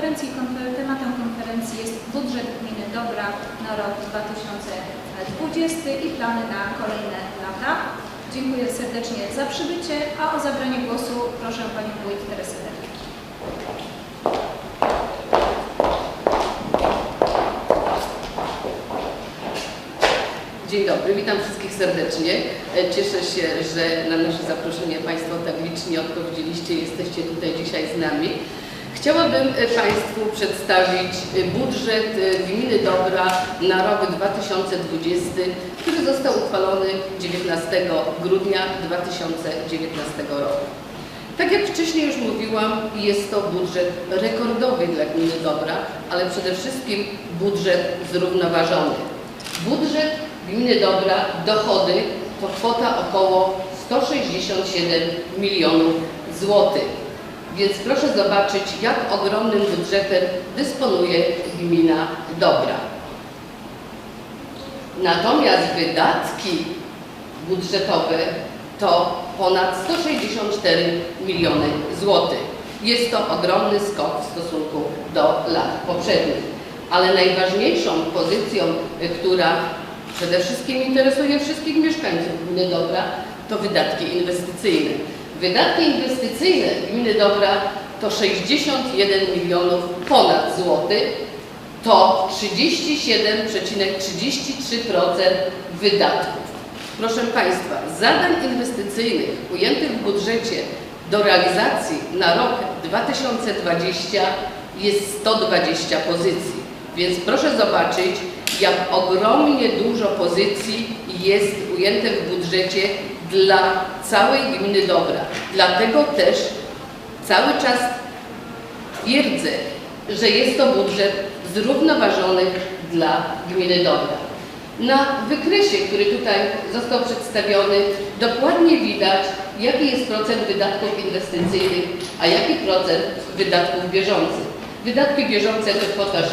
konferencji. Konfer- Tematem konferencji jest budżet gminy Dobra na rok 2020 i plany na kolejne lata. Dziękuję serdecznie za przybycie, a o zabranie głosu proszę Panią Wójt Teresę. Dzień dobry, witam wszystkich serdecznie. E, Cieszę się, że na nasze zaproszenie Państwo tak licznie odpowiedzieliście jesteście tutaj dzisiaj z nami. Chciałabym e, Państwu przedstawić e, budżet e, Gminy Dobra na rok 2020, który został uchwalony 19 grudnia 2019 roku. Tak jak wcześniej już mówiłam, jest to budżet rekordowy dla gminy Dobra, ale przede wszystkim budżet zrównoważony. Budżet gminy Dobra, dochody to kwota około 167 milionów złotych. Więc proszę zobaczyć, jak ogromnym budżetem dysponuje gmina Dobra. Natomiast wydatki budżetowe to ponad 164 miliony złotych. Jest to ogromny skok w stosunku do lat poprzednich. Ale najważniejszą pozycją, która przede wszystkim interesuje wszystkich mieszkańców gminy Dobra, to wydatki inwestycyjne. Wydatki inwestycyjne gminy Dobra to 61 milionów ponad złotych, to 37,33% wydatków. Proszę Państwa, zadań inwestycyjnych ujętych w budżecie do realizacji na rok 2020 jest 120 pozycji. Więc proszę zobaczyć, jak ogromnie dużo pozycji jest ujęte w budżecie dla całej gminy Dobra. Dlatego też cały czas twierdzę, że jest to budżet zrównoważony dla gminy Dobra. Na wykresie, który tutaj został przedstawiony, dokładnie widać, jaki jest procent wydatków inwestycyjnych, a jaki procent wydatków bieżących. Wydatki bieżące to kwota 63%,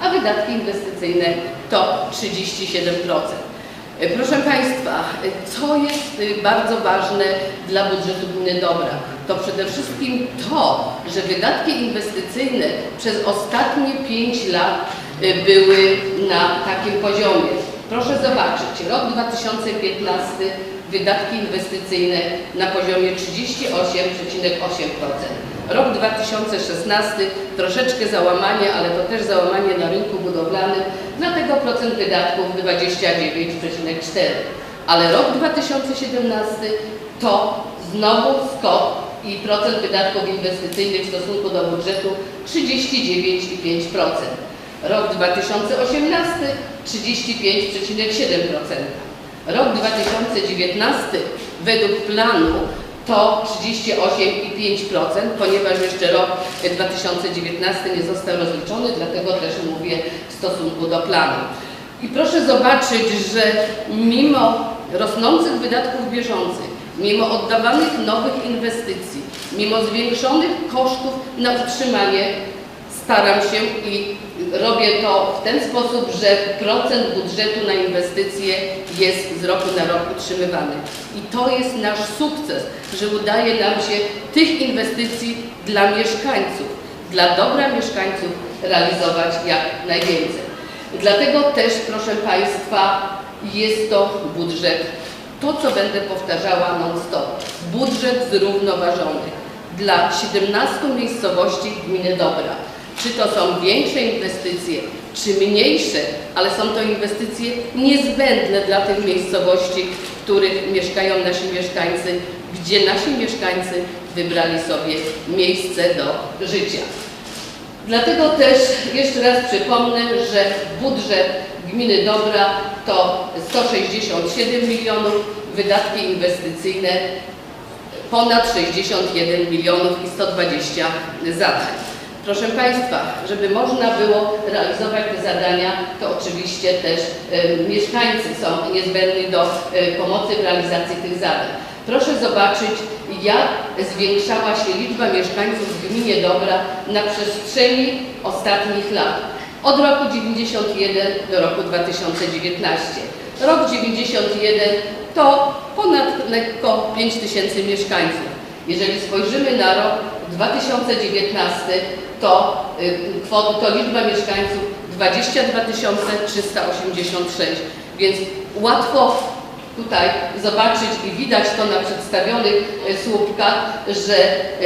a wydatki inwestycyjne to 37%. E, Proszę Państwa, e, co jest e, bardzo ważne dla budżetu gminy Dobra? To przede wszystkim to, że wydatki inwestycyjne przez ostatnie 5 lat były na takim poziomie. Proszę zobaczyć, rok 2015 wydatki inwestycyjne na poziomie 38,8%. Rok 2016 troszeczkę załamanie, ale to też załamanie na rynku budowlanym, dlatego procent wydatków 29,4. Ale rok 2017 to znowu skok i procent wydatków inwestycyjnych w stosunku do budżetu 39,5%. Rok 2018 35,7%. Rok 2019 według planu to 38,5%, ponieważ jeszcze rok 2019 nie został rozliczony, dlatego też mówię w stosunku do planu. I proszę zobaczyć, że mimo rosnących wydatków bieżących, mimo oddawanych nowych inwestycji, mimo zwiększonych kosztów na utrzymanie, staram się i robię to w ten sposób, że procent budżetu na inwestycje jest z roku na rok utrzymywany. I to jest nasz sukces, że udaje nam się tych inwestycji dla mieszkańców, dla dobra mieszkańców realizować jak najwięcej. Dlatego też, proszę Państwa, jest to budżet, to co będę powtarzała non-stop, budżet zrównoważony dla 17 miejscowości gminy Dobra. Czy to są większe inwestycje, czy mniejsze, ale są to inwestycje niezbędne dla tych miejscowości, w których mieszkają nasi mieszkańcy, gdzie nasi mieszkańcy wybrali sobie miejsce do życia. Dlatego też jeszcze raz przypomnę, że budżet gminy Dobra to 167 milionów, wydatki inwestycyjne ponad 61 milionów i 120 zadań. Proszę Państwa, żeby można było realizować te zadania, to oczywiście też e, mieszkańcy są niezbędni do e, pomocy w realizacji tych zadań. Proszę zobaczyć, jak zwiększała się liczba mieszkańców w gminie Dobra na przestrzeni ostatnich lat. Od roku 91 do roku 2019. Rok 91 to ponad lekko 5 tysięcy mieszkańców. Jeżeli spojrzymy na rok 2019, to, y, kwot, to liczba mieszkańców 22 386, więc łatwo tutaj zobaczyć i widać to na przedstawionych e, słupkach, że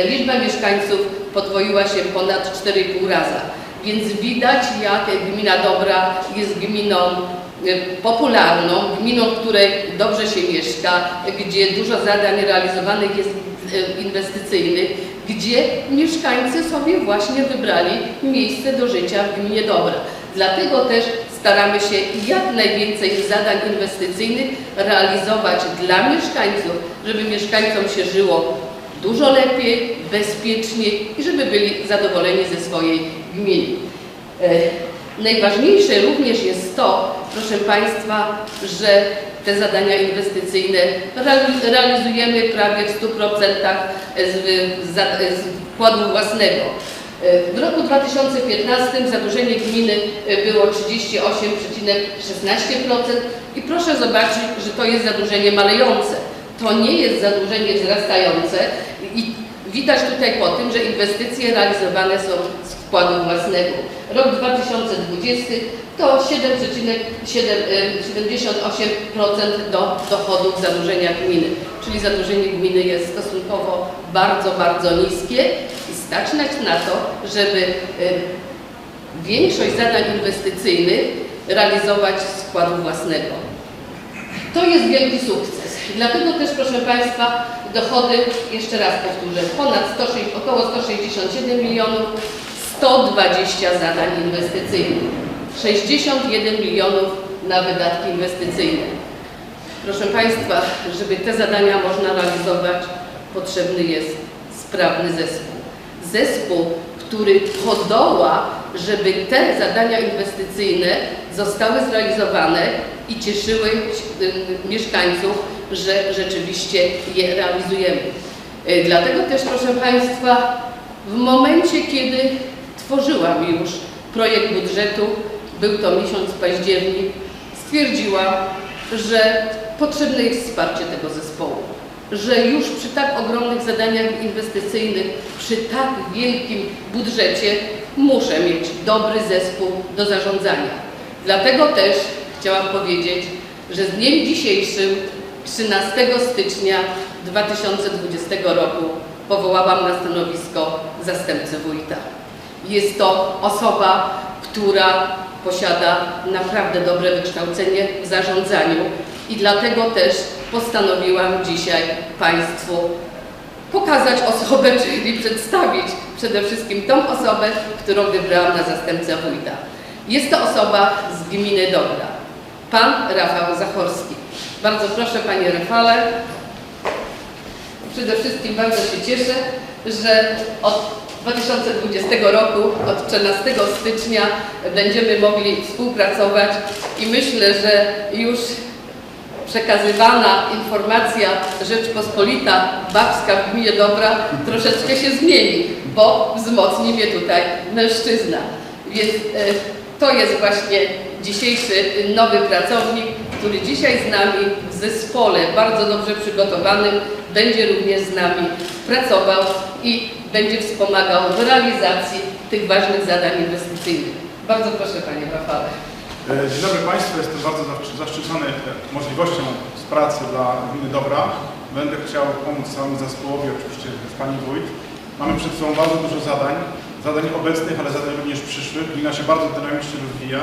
liczba mieszkańców podwoiła się ponad 4,5 raza. Więc widać, jak gmina Dobra jest gminą e, popularną, gminą, w której dobrze się mieszka, gdzie dużo zadań realizowanych jest inwestycyjnych, gdzie mieszkańcy sobie właśnie wybrali miejsce do życia w gminie Dobra. Dlatego też staramy się jak najwięcej zadań inwestycyjnych realizować dla mieszkańców, żeby mieszkańcom się żyło dużo lepiej, bezpieczniej i żeby byli zadowoleni ze swojej gminy. Najważniejsze również jest to, proszę Państwa, że te zadania inwestycyjne reali- realizujemy prawie w 100% z, wkładu własnego. W roku 2015 zadłużenie gminy było 38,16% i proszę zobaczyć, że to jest zadłużenie malejące. To nie jest zadłużenie wzrastające i widać tutaj po tym, że inwestycje realizowane są z wkładu własnego. Rok 2020 to 7,78% do dochodów zadłużenia gminy, czyli zadłużenie gminy jest stosunkowo bardzo, bardzo niskie i stać na to, żeby większość zadań inwestycyjnych realizować z wkładu własnego. To jest wielki sukces. Dlatego też, proszę Państwa, dochody, jeszcze raz powtórzę, ponad 160, około 167 milionów, 120 zadań inwestycyjnych, 61 milionów na wydatki inwestycyjne. Proszę Państwa, żeby te zadania można realizować, potrzebny jest sprawny zespół. Zespół, który podoła, żeby te zadania inwestycyjne zostały zrealizowane i cieszyły y, mieszkańców, że rzeczywiście je realizujemy. Y, Dlatego też, proszę Państwa, w momencie, kiedy tworzyłam już projekt budżetu, był to miesiąc październik, stwierdziłam, że potrzebne jest wsparcie tego zespołu że już przy tak ogromnych zadaniach inwestycyjnych, przy tak wielkim budżecie muszę mieć dobry zespół do zarządzania. Dlatego też chciałam powiedzieć, że z dniem dzisiejszym, 13 stycznia 2020 roku, powołałam na stanowisko zastępcy wójta. Jest to osoba, która posiada naprawdę dobre wykształcenie w zarządzaniu i dlatego też postanowiłam dzisiaj Państwu pokazać osobę, czyli przedstawić przede wszystkim tą osobę, którą wybrałam na zastępcę wójta. Jest to osoba z gminy Dobra, pan Rafał Zachorski. Bardzo proszę Panie Rafale. Przede wszystkim bardzo się cieszę, że od 2020 roku, od 13 stycznia będziemy mogli współpracować i myślę, że już przekazywana informacja Rzeczpospolita Babska w gminie Dobra troszeczkę się zmieni, bo wzmocni mnie tutaj mężczyzna. Więc e, to jest właśnie dzisiejszy nowy pracownik, który dzisiaj z nami w zespole bardzo dobrze przygotowanym będzie również z nami pracował i będzie wspomagał w realizacji tych ważnych zadań inwestycyjnych. Bardzo proszę Panie Rafale. E, Dzień dobry Państwu, jestem bardzo zaszczy- zaszczycony e, możliwością współpracy dla Gminy Dobra. Będę chciał pomóc całemu zespołowi, oczywiście z Pani Wójt. Mamy przed sobą bardzo dużo zadań, zadań obecnych, ale zadań również przyszłych. Gmina się bardzo dynamicznie rozwija.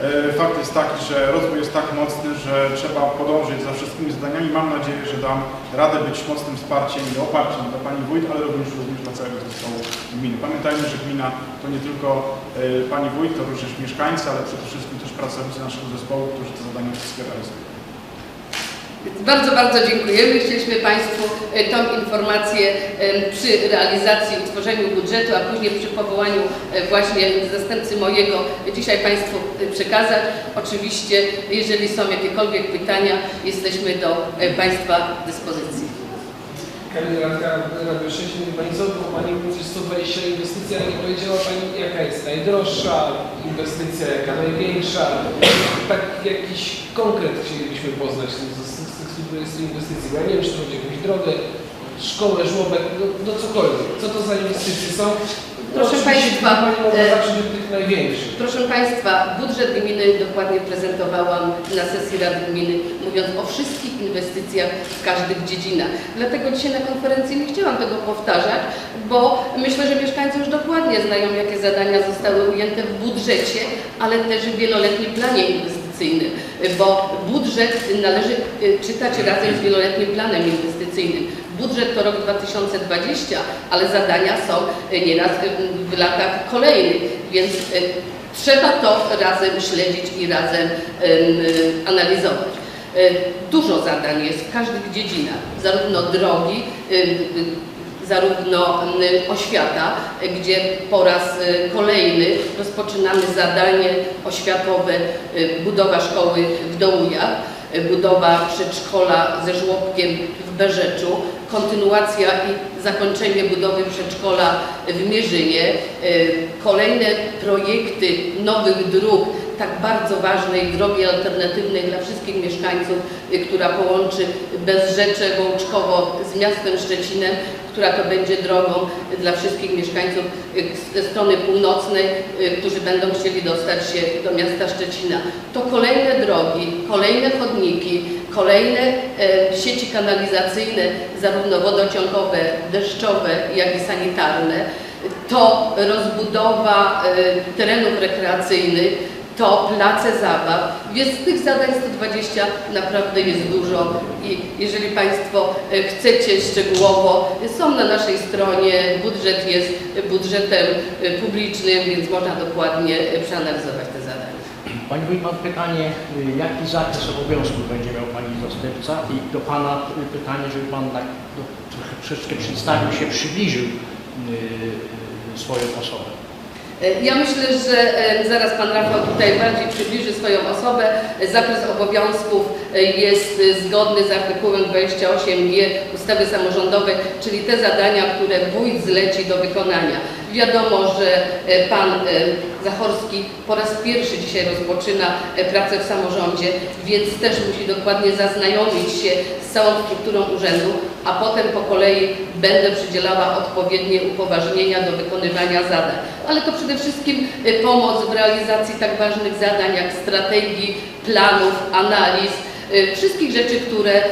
E, Fakt jest taki, że rozwój jest tak mocny, że trzeba podążyć za wszystkimi zadaniami. Mam nadzieję, że dam radę być mocnym wsparciem i oparciem dla Pani Wójt, ale również, również dla całego zespołu gminy. Pamiętajmy, że gmina to nie tylko e, Pani Wójt, to również mieszkańcy, ale przede wszystkim też pracownicy naszego zespołu, którzy te zadania wszystkie realizują. Bardzo, bardzo dziękujemy. Chcieliśmy Państwu tą informację przy realizacji i tworzeniu budżetu, a później przy powołaniu e, właśnie zastępcy mojego dzisiaj Państwu e, przekazać. Oczywiście, jeżeli są jakiekolwiek pytania, jesteśmy do e, Państwa dyspozycji. Kamil Radka, Radio 6, mówi Pani bo Pani mówi, że 120 inwestycji, ale nie powiedziała Pani jaka jest najdroższa inwestycja, jaka największa. Tak jakiś konkret chcielibyśmy poznać z, z, z tych 120 inwestycji, ja nie wiem, czy to o jakąś drogę, szkołę, żłobek, no, no cokolwiek. Co to za inwestycje są? Proszę Państwa, e. Proszę Państwa, budżet gminy dokładnie prezentowałam na sesji Rady Gminy, mówiąc o wszystkich inwestycjach w każdych dziedzinach. Dlatego dzisiaj na konferencji nie chciałam tego powtarzać, bo myślę, że mieszkańcy już dokładnie znają, jakie zadania zostały ujęte w budżecie, ale też w wieloletnim planie inwestycyjnym, bo budżet należy y, czytać razem z wieloletnim planem inwestycyjnym. Budżet to rok 2020, ale zadania są y, nieraz y, w latach kolejnych, więc trzeba to razem śledzić i razem analizować. Dużo zadań jest w każdych dziedzinach, zarówno drogi, zarówno y, oświata, gdzie po raz y, kolejny rozpoczynamy zadanie oświatowe, y, budowa szkoły w Dołujach, budowa przedszkola ze żłobkiem w Berzeczu, kontynuacja i zakończenie budowy przedszkola w Mierzynie, kolejne projekty nowych dróg, tak bardzo ważnej drogi alternatywnej dla wszystkich mieszkańców, y, która połączy Bezrzecze Łączkowo z miastem Szczecinem, która to będzie drogą dla wszystkich mieszkańców y, ze strony północnej, y, którzy będą chcieli dostać się do miasta Szczecina. To kolejne drogi, kolejne chodniki, kolejne e, sieci kanalizacyjne, zarówno wodociągowe, deszczowe, jak i sanitarne. To rozbudowa e, terenów rekreacyjnych, to place zabaw, więc tych zadań 120 naprawdę jest dużo i jeżeli Państwo e, chcecie szczegółowo, są na naszej stronie, budżet jest budżetem e, publicznym, więc można dokładnie e, przeanalizować te zadania. Pani Wójt, mam pytanie, jaki zakres obowiązków będzie miał Pani zastępca i do Pana pytanie, żeby Pan tak troszeczkę przedstawił się, przybliżył swoją osobę. E, Ja myślę, że e, zaraz Pan Rafał tutaj bardziej przybliży swoją osobę. Zakres obowiązków e, jest zgodny z artykułem 28g ustawy samorządowej, czyli te zadania, które wójt zleci do wykonania. Wiadomo, że e, Pan e, Zachorski po raz pierwszy dzisiaj rozpoczyna e, pracę w samorządzie, więc też musi dokładnie zaznajomić się z całą strukturą urzędu, a potem po kolei będę przydzielała odpowiednie upoważnienia do wykonywania zadań. Ale to przede wszystkim pomoc w realizacji tak ważnych zadań jak strategii, planów, analiz, wszystkich rzeczy, które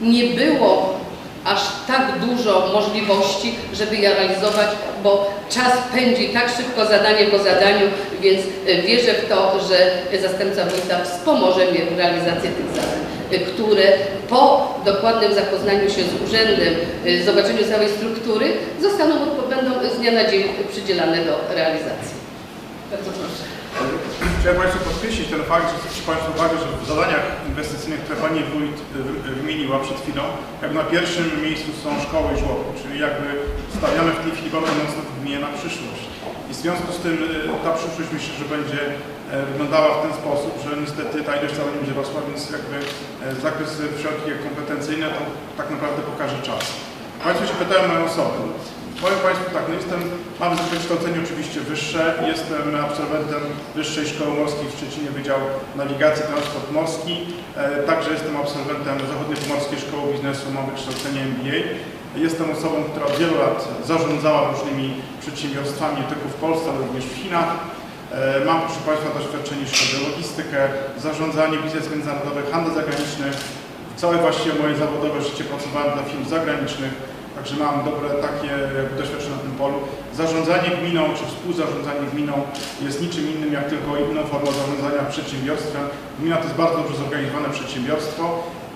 nie było aż tak dużo możliwości, żeby je realizować, bo czas pędzi tak szybko zadanie po zadaniu, więc e, wierzę w to, że zastępca wójta wspomoże mnie w realizacji tych zadań, e, które po dokładnym zapoznaniu się z urzędem, e, zobaczeniu całej struktury, zostaną, będą z dnia na dzień przydzielane do realizacji. Bardzo proszę. Chciałem Państwu podkreślić ten fakt, że zwrócić Państwu uwagę, że w zadaniach inwestycyjnych, które Pani Wójt wymieniła przed chwilą, jakby na pierwszym miejscu są szkoły i żłobki, czyli jakby stawiamy w tej chwili bardzo mocno gminie na przyszłość. I w związku z tym y, ta przyszłość myślę, że będzie e, wyglądała w ten sposób, że niestety ta ilość zadań będzie rosła, więc jakby e, zakres wszelkie kompetencyjne to tak naprawdę pokaże czas. Państwo się pytają moją osobę. Powiem Państwu tak, no jestem, mam wykształcenie oczywiście wyższe, jestem absolwentem Wyższej Szkoły Morskiej w Szczecinie Wydział Nawigacji Transport Morski, e, także jestem absolwentem Zachodniopomorskiej Szkoły Biznesu, mam wykształcenie MBA. Jestem osobą, która od wielu lat zarządzała różnymi przedsiębiorstwami nie tylko w Polsce, ale również w Chinach. E, Mam, proszę Państwa, doświadczenie, jeśli chodzi o logistykę, zarządzanie, biznes międzynarodowy, handel zagraniczny. Całe właściwie moje zawodowe życie pracowałem dla firm zagranicznych, Także mam dobre takie doświadczenie na tym polu. Zarządzanie gminą czy współzarządzanie gminą jest niczym innym jak tylko inną formą zarządzania przedsiębiorstwem. Gmina to jest bardzo dobrze zorganizowane przedsiębiorstwo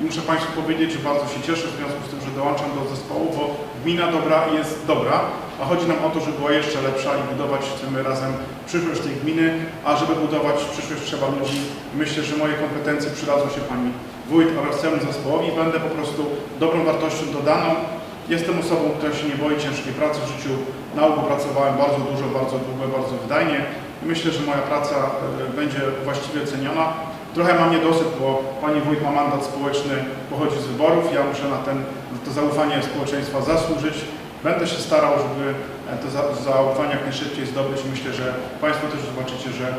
i muszę Państwu powiedzieć, że bardzo się cieszę w związku z tym, że dołączam do zespołu, bo gmina dobra jest dobra, a chodzi nam o to, żeby była jeszcze lepsza i budować chcemy razem przyszłość tej gminy, a żeby budować przyszłość trzeba ludzi. Myślę, że moje kompetencje przydadzą się Pani Wójt oraz całemu zespołowi. Będę po prostu dobrą wartością dodaną Jestem osobą, która się nie boi ciężkiej pracy. W życiu na ogół pracowałem bardzo dużo, bardzo długo, bardzo wydajnie. I myślę, że moja praca e, będzie właściwie ceniona. Trochę mam niedosyt, bo pani wójt ma mandat społeczny, pochodzi z wyborów. Ja muszę na ten, to zaufanie społeczeństwa zasłużyć. Będę się starał, żeby e, to za- zaufanie jak najszybciej zdobyć. Myślę, że Państwo też zobaczycie, że e,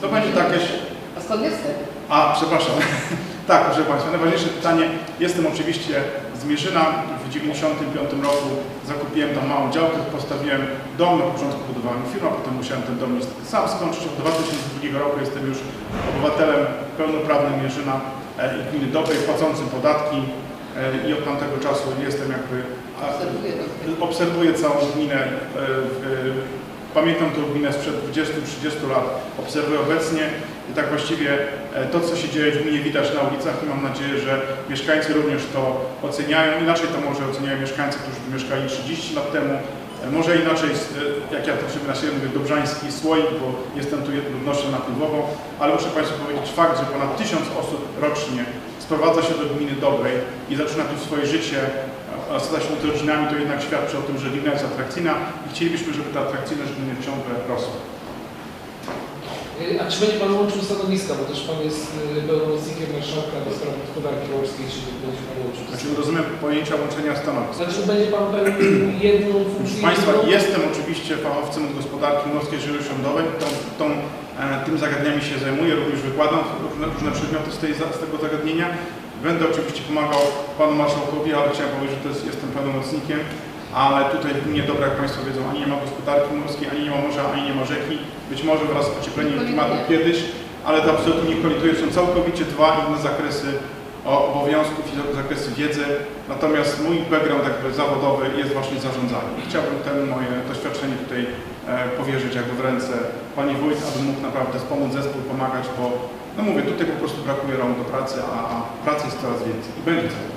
to będzie takie A skąd jestem? a, przepraszam. tak, proszę Państwa, najważniejsze pytanie. Jestem oczywiście z Mierzyna. W 1995 roku zakupiłem tam małą działkę, postawiłem dom, na początku budowałem firmę, potem musiałem ten dom niestety sam skończyć. Od 2002 roku jestem już obywatelem pełnoprawnym Mierzyna e, i gminy Dobrej, płacącym podatki e, i od tamtego czasu jestem jakby Obserwuję obserwuję całą gminę. e, w- Pamiętam tę gminę sprzed 20-30 lat, obserwuję obecnie i tak właściwie e, to, co się dzieje w gminie widać na ulicach i mam nadzieję, że mieszkańcy również to oceniają. Inaczej to może oceniają mieszkańcy, którzy mieszkali 30 lat temu. E, Może inaczej, e, jak ja to sobie na siebie mówię, dobrzański słoik, bo jestem tu ludnością napływową, ale muszę Państwu powiedzieć fakt, że ponad tysiąc osób rocznie sprowadza się do gminy Dobrej i zaczyna tu swoje życie, a stać się rodzinami, to jednak świadczy o tym, że gmina jest atrakcyjna i chcielibyśmy, żeby ta atrakcyjność gminy ciągle rosła. Y, A czy będzie Pan łączył stanowiska, bo też Pan jest y, pełnomocnikiem marszałka do spraw gospodarki morskiej, czy będzie Pan łączył? Znaczy rozumiem pojęcia łączenia stanowisk. Znaczy będzie Pan pełnił jedną funkcję? Proszę Państwa, jedną- jestem oczywiście fachowcem od gospodarki morskiej żeglugowej, tą, tą, e, tym zagadnieniami się zajmuję, również wykładam różne, różne przedmioty z, tej, z tego zagadnienia. Będę oczywiście pomagał Panu Marszałkowi, ale chciałem powiedzieć, że to jest, jestem pełnomocnikiem, ale tutaj w gminie Dobra, jak Państwo wiedzą, ani nie ma gospodarki morskiej, ani nie ma morza, ani nie ma rzeki. Być może wraz z ociepleniem klimatu kiedyś, ale to absolutnie nie koliduje. Są całkowicie dwa inne zakresy obowiązków i zakresy wiedzy. Natomiast mój background jakby zawodowy jest właśnie zarządzanie. I chciałbym ten moje doświadczenie tutaj e, powierzyć jakby w ręce Pani Wójt, aby mógł naprawdę wspomóc zespół, pomagać, bo no mówię, tutaj po prostu brakuje rąk do pracy, a, a pracy jest coraz więcej i będzie coraz więcej.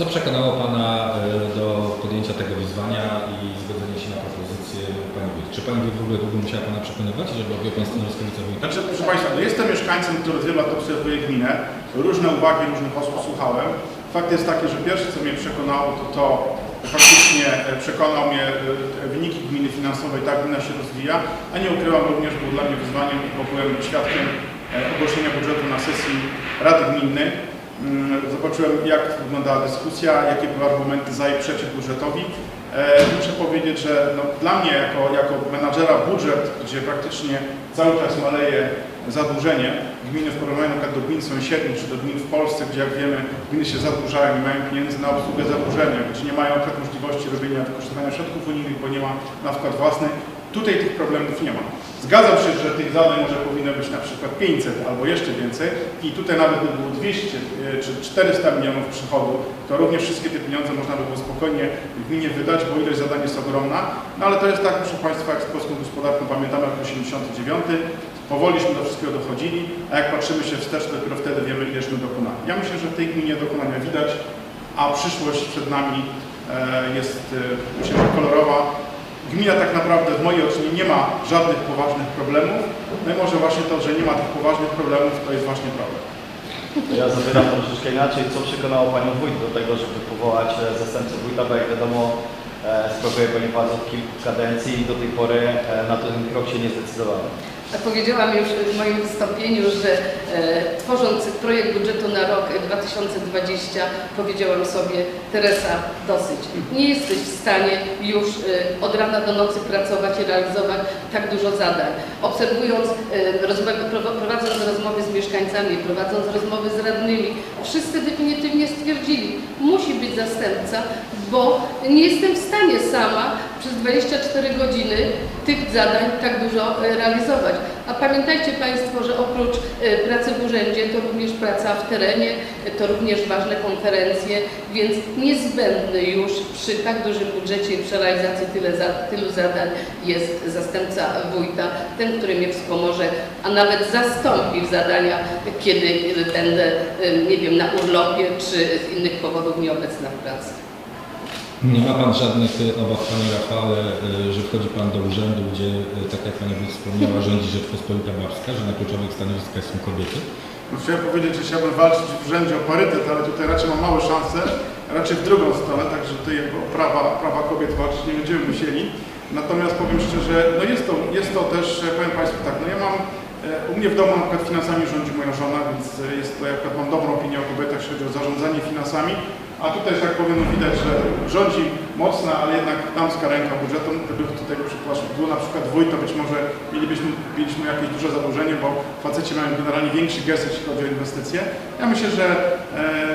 Co przekonało Pana e, do podjęcia tego wyzwania i zgodzenia się na propozycję Pani Wójt? Czy Pani Wójt w ogóle długo musiała Pana przekonywać, żeby objął Pan stanowisko wicewójta? Znaczy, proszę Państwa, no jestem mieszkańcem, który od wielu lat obserwuje gminę. Różne uwagi różnych osób słuchałem. Fakt jest taki, że pierwsze, co mnie przekonało, to to faktycznie e, przekonał mnie e, wyniki gminy finansowej, tak gmina się rozwija, a nie ukrywam również, był dla mnie wyzwaniem, bo byłem świadkiem ogłoszenia budżetu na sesji Rady Gminnej. Mm, Zobaczyłem, jak wyglądała dyskusja, jakie były argumenty za i przeciw budżetowi. E, Muszę powiedzieć, że no, dla mnie jako, jako menadżera budżet, gdzie praktycznie cały czas maleje zadłużenie gminy w porównaniu do gmin sąsiednich czy do gmin w Polsce, gdzie jak wiemy gminy się zadłużają, nie mają pieniędzy na obsługę zadłużenia, gdzie nie mają tak możliwości robienia wykorzystywania środków unijnych, bo nie ma na wkład własny. Tutaj tych problemów nie ma. Zgadzam się, że tych zadań może powinno być na przykład 500 albo jeszcze więcej i tutaj nawet by było 200 e, czy 400 milionów przychodu, to również wszystkie te pieniądze można by było spokojnie w gminie wydać, bo ilość zadań jest ogromna. No ale to jest tak, proszę Państwa, jak z polską gospodarką pamiętamy jak 89, powoliśmy do wszystkiego dochodzili, a jak patrzymy się wstecz, dopiero wtedy wiemy, ileśmy dokonali. Ja myślę, że w tej gminie dokonania widać, a przyszłość przed nami e, jest, e, myślę, że kolorowa. Gmina tak naprawdę w mojej ocenie nie ma żadnych poważnych problemów. No i może właśnie to, że nie ma tych poważnych problemów, to jest właśnie problem. Ja zapytam troszeczkę inaczej, co przekonało Panią Wójt do tego, żeby powołać e, zastępcę wójta, bo jak wiadomo e, sprawuje Pani władzę od kilku kadencji i do tej pory e, na ten krok się nie zdecydowano. Powiedziałam już w moim wystąpieniu, że e, tworząc projekt budżetu na rok 2020 powiedziałam sobie, Teresa, dosyć. Nie jesteś w stanie już e, od rana do nocy pracować i realizować tak dużo zadań. Obserwując, e, prowadząc rozmowy z mieszkańcami, prowadząc rozmowy z radnymi, wszyscy definitywnie stwierdzili, musi być zastępca, bo nie jestem w stanie sama przez 24 godziny tych zadań tak dużo e, realizować. A pamiętajcie Państwo, że oprócz e, pracy w urzędzie to również praca w terenie, e, to również ważne konferencje, więc niezbędny już przy tak dużym budżecie i przy realizacji tyle za, tylu zadań jest zastępca wójta, ten, który mnie wspomoże, a nawet zastąpi w zadaniach, kiedy będę, nie wiem, na urlopie czy z innych powodów nieobecna w pracy. Nie ma Pan żadnych e, obaw, Panie Rafale, e, że wchodzi Pan do urzędu, gdzie, e, tak jak Pani wspomniała, rządzi Rzeczpospolita Babska, że na kluczowych stanowiskach są kobiety? No, chciałem powiedzieć, że chciałbym walczyć w urzędzie o parytet, ale tutaj raczej mam małe szanse, raczej w drugą stronę, także tutaj o prawa, prawa kobiet walczyć nie będziemy musieli. Natomiast powiem szczerze, no jest to, jest to też, powiem Państwu tak, no ja mam U mnie w domu na przykład finansami rządzi moja żona, więc jest to, jak mam dobrą opinię o kobietach, jeśli chodzi o zarządzanie finansami. A tutaj, że tak powiem, no widać, że rządzi mocna, ale jednak damska ręka budżetu. Gdyby tutaj przepraszam, był na przykład wójt, to być może mielibyśmy, jakieś duże zadłużenie, bo faceci mają generalnie większy gest, jeśli chodzi o inwestycje. Ja myślę, że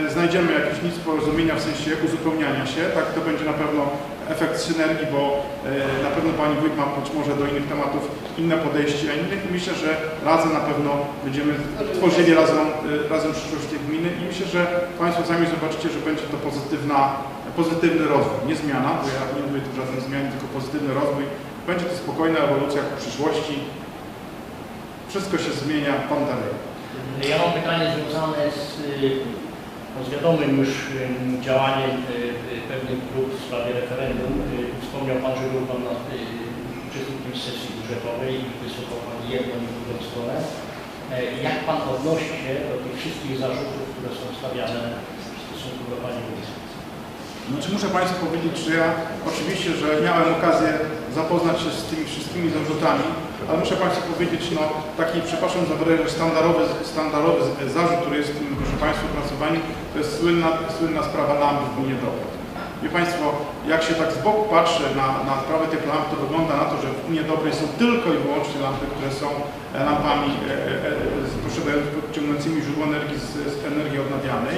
e, znajdziemy jakieś nic porozumienia w sensie uzupełniania się. Tak, to będzie na pewno efekt synergii, bo e, na pewno Pani Wójt ma być może do innych tematów inne podejście, a innych myślę, że razem na pewno będziemy tworzyli razem, e, razem przyszłość tej gminy i myślę, że Państwo sami zobaczycie, będzie to pozytywna, pozytywny rozwój, nie zmiana, bo ja nie mówię tu o żadnej zmianie, tylko pozytywny rozwój. Będzie to spokojna ewolucja ku przyszłości. Wszystko się zmienia, Pan dalej. Ja mam pytanie związane z, y, z wiadomym już y, działaniem y, pewnych grup w sprawie referendum. Wspomniał Pan, że był Pan na uczestnikiem sesji budżetowej i wysłuchał Pan jedną i drugą stronę. E, Jak Pan odnosi się do tych wszystkich zarzutów, które są stawiane Wójt? Znaczy muszę Państwu powiedzieć, że ja oczywiście, że miałem okazję zapoznać się z tymi wszystkimi zarzutami, ale muszę Państwu powiedzieć, no taki, przepraszam za wyrażenie, standardowy, standardowy zarzut, który jest w tym, proszę Państwa, opracowaniu, to jest słynna, słynna sprawa lamp w gminie Dobro. Wie Państwo, jak się tak z boku patrzy na, na sprawę tych lamp, to wygląda na to, że w gminie są tylko i wyłącznie lampy, które są e, lampami e, e, e, posiadającymi źródło energii z, z energii odnawialnej.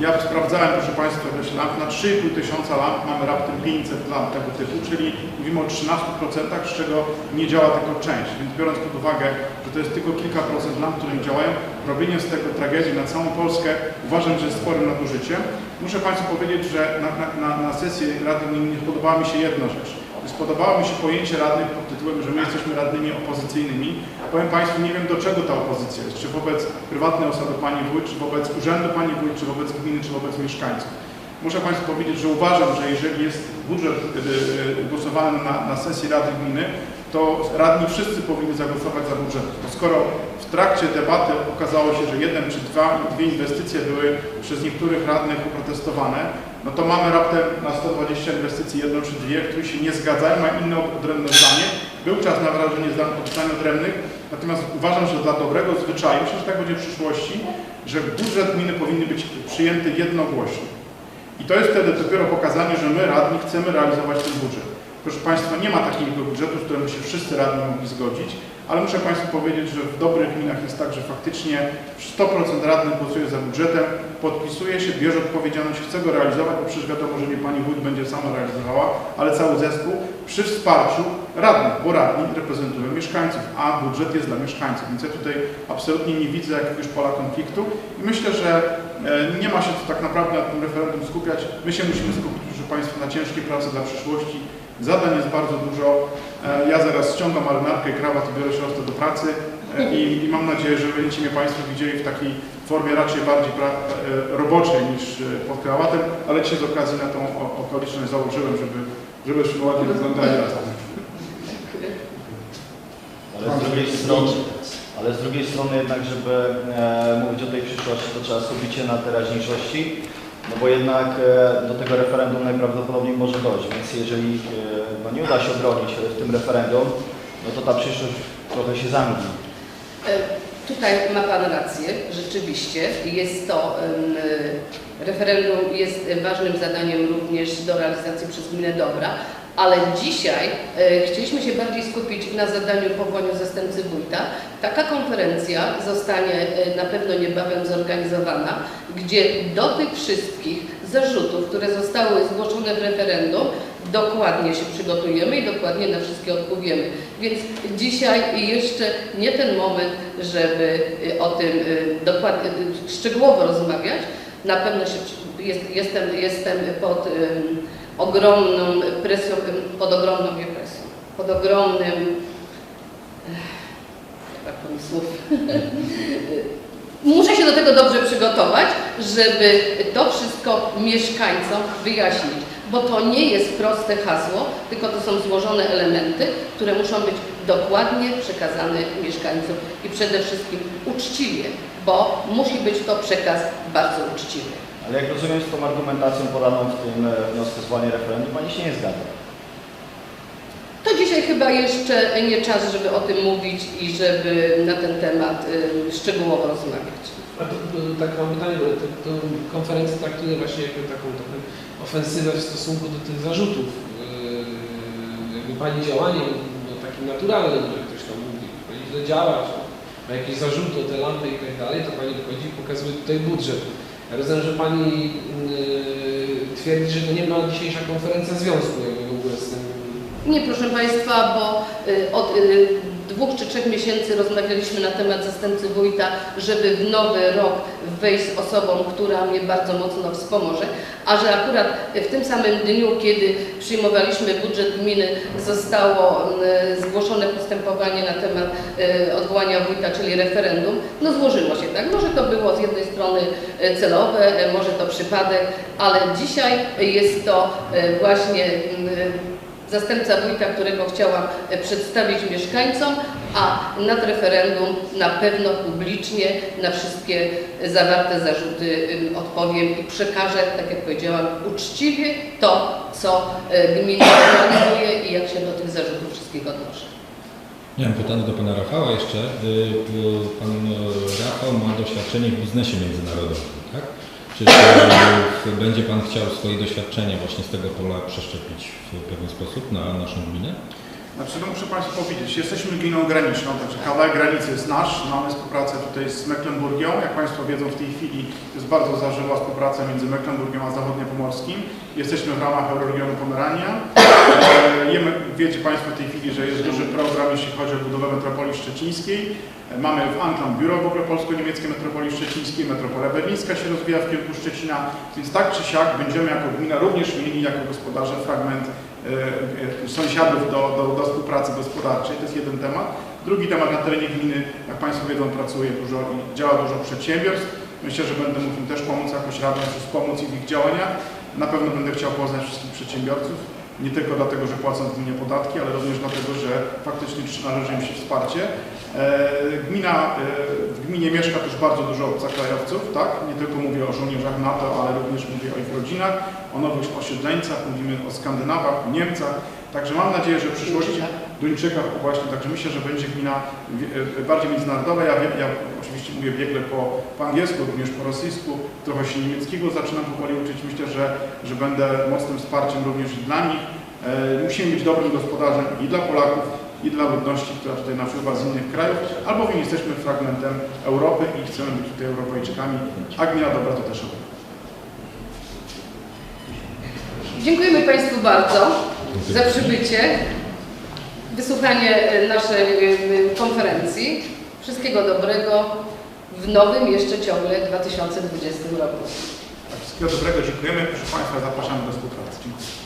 Ja sprawdzałem, proszę Państwa, ilość lamp. Na 3,5 tysiąca lamp mamy raptem 500 lamp tego typu, czyli mówimy o 13%, z czego nie działa tylko część. Więc biorąc pod uwagę, że to jest tylko kilka procent lamp, które nie działają, robienie z tego tragedii na całą Polskę uważam, że jest sporym nadużyciem. Muszę Państwu powiedzieć, że na, na, na, sesji Rady Gminy podobała mi się jedna rzecz. Spodobało mi się pojęcie radnych pod tytułem, że my jesteśmy radnymi opozycyjnymi. Powiem Państwu, nie wiem do czego ta opozycja jest. Czy wobec prywatnej osoby Pani Wójt, czy wobec urzędu Pani Wójt, czy wobec gminy, czy wobec mieszkańców. Muszę Państwu powiedzieć, że uważam, że jeżeli jest budżet y, y, głosowany na, na sesji Rady Gminy, to radni wszyscy powinni zagłosować za budżetem. Bo skoro w trakcie debaty okazało się, że jeden czy dwa, dwie inwestycje były przez niektórych radnych oprotestowane, no to mamy raptem na 120 inwestycji jedną czy dwie, które się nie zgadzają, mają inne odrębne zdanie. Był czas na wyrażenie zdań odrzucania odrębnych, natomiast uważam, że dla dobrego zwyczaju, myślę, że tak będzie w przyszłości, że budżet gminy powinien być przyjęty jednogłośnie. I to jest wtedy dopiero pokazanie, że my radni chcemy realizować ten budżet. Proszę Państwa, nie ma takiego budżetu, z którym się wszyscy radni mogli zgodzić, ale muszę Państwu powiedzieć, że w dobrych gminach jest tak, że faktycznie 100% radnych głosuje za budżetem, podpisuje się, bierze odpowiedzialność, chce go realizować, bo przecież wiadomo, że nie Pani Wójt będzie sama realizowała, ale cały zespół przy wsparciu radnych, bo radni reprezentują mieszkańców, a budżet jest dla mieszkańców. Więc ja tutaj absolutnie nie widzę jakiegoś pola konfliktu i myślę, że e, nie ma się tu tak naprawdę na tym referendum skupiać. My się musimy skupić, proszę Państwa, na ciężkiej pracy dla przyszłości. Zadań jest bardzo dużo. E, Ja zaraz ściągam marynarkę krawat i biorę się do pracy e, i, i mam nadzieję, że będziecie mnie Państwo widzieli w takiej formie raczej bardziej e, roboczej niż pod krawatem, ale dzisiaj z okazji na tą okoliczność założyłem, żeby, żebyśmy ładnie wyglądali razem. Ale z drugiej strony, ale z drugiej strony jednak, żeby e, mówić o tej przyszłości, to trzeba skupić się na teraźniejszości, no bo jednak e, do tego referendum najprawdopodobniej może dojść, więc jeżeli e, no nie uda się obronić w tym referendum, no to ta przyszłość trochę się zamknie. E, Tutaj ma Pan rację, rzeczywiście jest to referendum jest ważnym zadaniem również do realizacji przez gminę Dobra, ale dzisiaj e, chcieliśmy się bardziej skupić na zadaniu powołania zastępcy wójta. Taka konferencja zostanie e, na pewno niebawem zorganizowana, gdzie do tych wszystkich zarzutów, które zostały zgłoszone w referendum, dokładnie się przygotujemy i dokładnie na wszystkie odpowiemy. Więc dzisiaj jeszcze nie ten moment, żeby y, o tym y, dokładnie, szczegółowo rozmawiać. Na pewno się, jest, jestem, jestem pod ogromną presją, pod ogromną presją, pod ogromnym, tak powiem słów, Muszę się do tego dobrze przygotować, żeby to wszystko mieszkańcom wyjaśnić, bo to nie jest proste hasło, tylko to są złożone elementy, które muszą być dokładnie przekazane mieszkańcom i przede wszystkim uczciwie, bo musi być to przekaz bardzo uczciwy. Ale jak rozumiem z tą argumentacją podaną w tym e, wniosku o zwołanie referendum, Pani się nie zgadza. To dzisiaj chyba jeszcze nie czas, żeby o tym mówić i żeby na ten temat y, szczegółowo rozmawiać. A to, to, tak mam pytanie, bo to, to konferencję traktuje właśnie jako taką trochę ofensywę w stosunku do tych zarzutów. Yy, jakby Pani działaniem no, takim naturalnym, że ktoś tam mówi, Pani źle działa, ma jakieś zarzuty o te lampy i tak dalej, to Pani wychodzi i pokazuje tutaj budżet. Rozumiem, że Pani yy, twierdzi, że to nie ma dzisiejsza konferencja związku jakby w ogóle z tym. Nie, proszę Państwa, bo y, od y, dwóch czy trzech miesięcy rozmawialiśmy na temat zastępcy wójta, żeby w nowy rok wejść z osobą, która mnie bardzo mocno wspomoże, a że akurat w tym samym dniu, kiedy przyjmowaliśmy budżet gminy, zostało y, zgłoszone postępowanie na temat y, odwołania wójta, czyli referendum, no złożyło się tak. Może to było z jednej strony y, celowe, y, może to przypadek, ale dzisiaj jest to właśnie zastępca wójta, którego chciałam e, przedstawić mieszkańcom, a nad referendum na pewno publicznie na wszystkie zawarte zarzuty odpowiem i przekażę, tak jak powiedziałam, uczciwie to, co e, gmina realizuje i jak się do tych zarzutów wszystkich odnoszę. Miałem pytanie do pana Rafała jeszcze. Y, y, Pan Rafał ma doświadczenie w biznesie międzynarodowym? Czy y, będzie pan chciał swoje doświadczenie właśnie z tego pola przeszczepić w pewien sposób na naszą gminę? Znaczy, no muszę Państwu powiedzieć, jesteśmy gminą graniczną, także kawałek granicy jest nasz. Mamy współpracę tutaj z Mecklenburgią. Jak Państwo wiedzą, w tej chwili jest bardzo zażyła współpraca między Mecklenburgiem a Zachodniopomorskim. Jesteśmy w ramach Euroregionu Pomerania. E, Wiecie Państwo w tej chwili, że jest duży program, jeśli chodzi o budowę metropolii szczecińskiej. E, Mamy w Anklam biuro w ogóle polsko-niemieckie metropolii szczecińskiej, metropolia berlińska się rozwija w kierunku Szczecina, więc tak czy siak będziemy jako gmina również mieli jako gospodarze fragment sąsiadów do, do, do współpracy gospodarczej. To jest jeden temat. Drugi temat na terenie gminy, jak Państwo wiedzą, pracuje dużo i działa dużo przedsiębiorstw. Myślę, że będę mógł im też pomóc jakoś czy wspomóc ich w ich działaniach. Na pewno będę chciał poznać wszystkich przedsiębiorców. Nie tylko dlatego, że płacą w gminie podatki, ale również dlatego, że faktycznie należy im się wsparcie. E, Gmina, e, w gminie mieszka też bardzo dużo obcokrajowców, tak? Nie tylko mówię o żołnierzach NATO, ale również mówię o ich rodzinach, o nowych osiedleńcach, mówimy o Skandynawach, o Niemcach. Także mam nadzieję, że w przyszłości Duńczykach właśnie, także myślę, że będzie gmina e, bardziej międzynarodowa. Ja, ja oczywiście mówię biegle po, po angielsku, również po rosyjsku, trochę się niemieckiego zaczynam powoli uczyć. Myślę, że, że będę mocnym wsparciem również dla nich. Musimy być dobrym gospodarzem i dla Polaków, i dla ludności, która tutaj napływa z innych krajów, albowiem jesteśmy fragmentem Europy i chcemy być tutaj Europejczykami, a gmina dobra to też Europa. Dziękujemy Państwu bardzo za przybycie, wysłuchanie naszej e, konferencji. Wszystkiego dobrego w nowym jeszcze ciągle 2020 roku. Wszystkiego dobrego, dziękujemy. Proszę Państwa, zapraszamy do współpracy. Dziękuję.